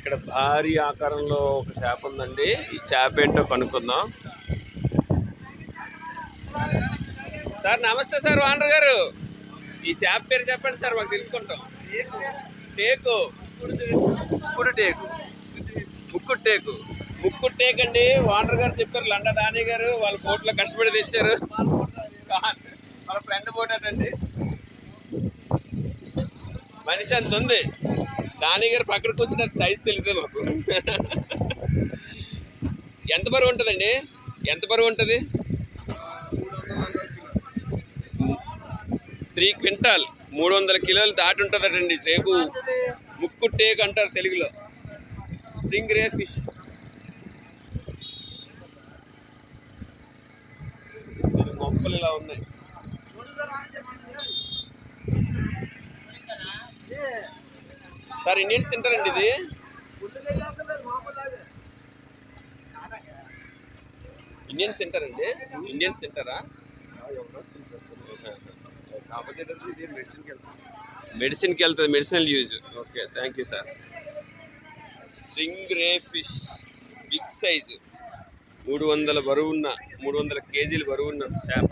ఇక్కడ భారీ ఆకారంలో ఒక చేప ఉందండి. ఈ చేప ఏంటో కనుక్కుందాం. సార్ నమస్తే సార్ ఓనర్ గారు. ఈ చేప పేరు చెప్పండి సార్ మాకు తెలుసుకుంటాం. టేకు. ముక్కుడు టేకు. ముక్కుడు టేకు. ముక్కుడు టేక్ అండి. వాండర్ గారు చెప్పారు లండ దాని గారు వాళ్ళ కోట్లో కష్టపడి తెచ్చారు. వాళ్ళ ఫ్రెండ్ పోటాడండి మనిషి అంత ఉంది. దాని గారు పక్కన కూర్చుని అది సైజ్ తెలియదు మాకు ఎంత బరువు ఉంటుందండి? ఎంత బరువు ఉంటుంది? Three quintal. మూడు వందల కిలోలు దాటి ఉంటుందటండి చేకు ముక్కు టేక్ అంటారు తెలుగులో. String ray fish. మొక్కలు ఇలా ఉన్నాయి. సార్ ఇండియన్స్ తింటారండి ఇది. ఇండియన్స్ తింటారండి. ఇండియన్స్ తింటారా? మెడిసిన్కి వెళ్తుంది medicinal use. Okay thank you sir. String ray fish big size. మూడు వందల బరువున్న మూడు వందల కేజీలు బరువున్న చేప.